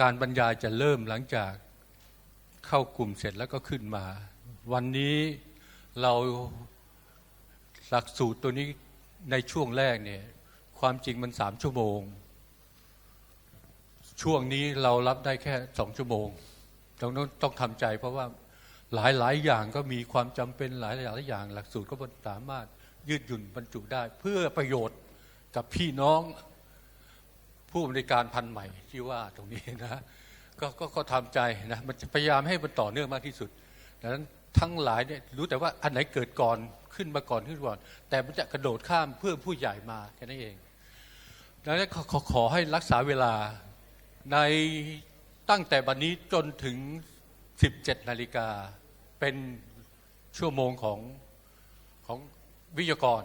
การบรรยายจะเริ่มหลังจากเข้ากลุ่มเสร็จแล้วก็ขึ้นมา วันนี้เราหลักสูตรตัวนี้ในช่วงแรกเนี่ยความจริงมันสามชั่วโมง ช่วงนี้เรารับได้แค่สองชั่วโมงต้องต้องทำใจเพราะว่าหลายหลายอย่างก็มีความจำเป็นหลายหลายอย่าง หลักสูตรก็สามารถยืดหยุ่นบรรจุได้ เพื่อประโยชน์กับพี่น้อง ผู้บริการพันใหม่ที่ว่าตรงนี้นะก็ก็ก็ทำใจนะมันจะพยายามให้มันต่อเนื่องมากที่สุดดังนั้นทั้งหลายเนี่ยรู้แต่ว่าอันไหนเกิดก่อนขึ้นมาก่อนขึ้นก่อน แต่มันจะกระโดดข้ามเพื่อผู้ใหญ่มาแค่นั้นเองดังนั้นขอขอขอให้รักษาเวลาในตั้งแต่บันนี้จนถึง 17 นาฬิกาเป็นชั่วโมงของของวิทยากร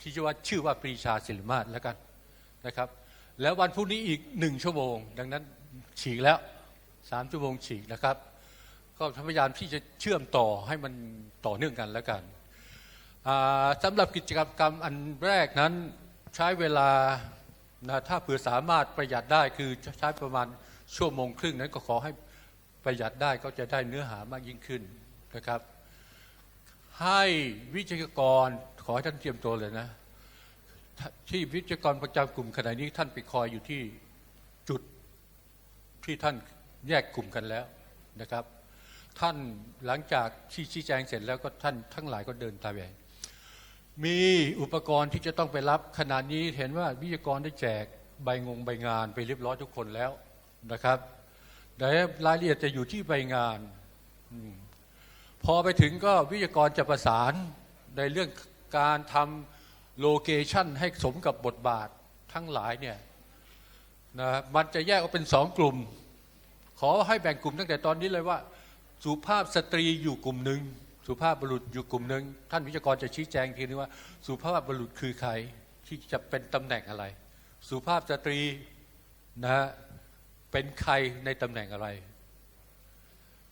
ที่ชื่อว่าชื่อว่าปรีชาศิลมาศแล้วกันนะครับ แล้ววันพรุ่งนี้อีกหนึ่งชั่วโมง ดังนั้นฉีกแล้วสามชั่วโมงฉีกนะครับ ก็พยายามที่จะเชื่อมต่อให้มันต่อเนื่องกันแล้วกันสำหรับกิจกรรมอันแรกนั้นใช้เวลานะถ้าเผื่อสามารถประหยัดได้คือใช้ประมาณชั่วโมงครึ่งนั้นก็ขอให้ประหยัดได้ก็จะได้เนื้อหามากยิ่งขึ้นนะครับ ให้วิทยากรขอให้ท่านเตรียมตัวเลยนะ ที่วิทยกรประจำกลุ่มขณะนี้ท่านไปคอยอยู่ที่จุดที่ท่านแยกกลุ่มกันแล้วนะครับ ท่านหลังจากที่ชี้แจงเสร็จแล้วก็ท่านทั้งหลายก็เดินตามไปมีอุปกรณ์ที่จะต้องไปรับขณะนี้เห็นว่าวิทยากรได้แจกใบงงใบงานไปเรียบร้อยทุกคนแล้วนะครับแต่รายละเอียดจะอยู่ที่ใบงานพอไปถึงก็วิทยากรจะประสานในเรื่องการทำ โลเคชันให้สมกับบทบาททั้งหลายเนี่ยนะมันจะแยกออกเป็นสองกลุ่ม ขอให้แบ่งกลุ่มตั้งแต่ตอนนี้เลยว่า สุภาพสตรีอยู่กลุ่มหนึ่งสุภาพบุรุษอยู่กลุ่มหนึ่งท่านวิทยากรจะชี้แจงทีนึงว่า สุภาพบุรุษคือใครที่จะเป็นตำแหน่งอะไร สุภาพสตรีนะฮะเป็นใครในตำแหน่งอะไร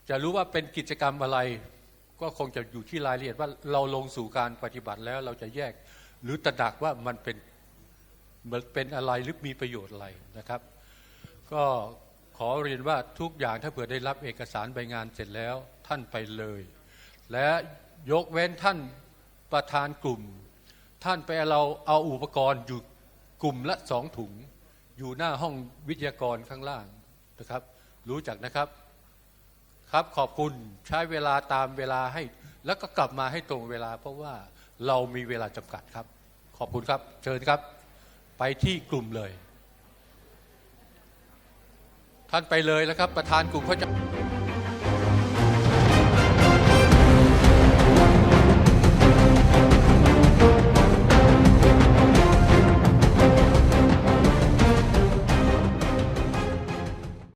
จะรู้ว่าเป็นกิจกรรมอะไร ก็คงจะอยู่ที่รายละเอียดว่าเราลงสู่การปฏิบัติแล้วเราจะแยก หรือตระหนักว่ามันเป็นมันเป็นอะไรหรือมีประโยชน์อะไรนะครับ ก็ขอเรียนว่าทุกอย่างถ้าเผื่อได้รับเอกสารใบงานเสร็จแล้วท่านไปเลย และยกเว้นท่านประธานกลุ่ม ท่านไปเราเอาอุปกรณ์อยู่กลุ่มละสองถุง อยู่หน้าห้องวิทยากรข้างล่างนะครับ รู้จักนะครับครับขอบคุณใช้เวลาตามเวลาให้ แล้วก็กลับมาให้ตรงเวลาเพราะว่า เรามีเวลาจำกัดครับ ขอบคุณครับ เชิญครับ ไปที่กลุ่มเลย ท่านไปเลยแล้วครับ ประธานกลุ่มเขาจะ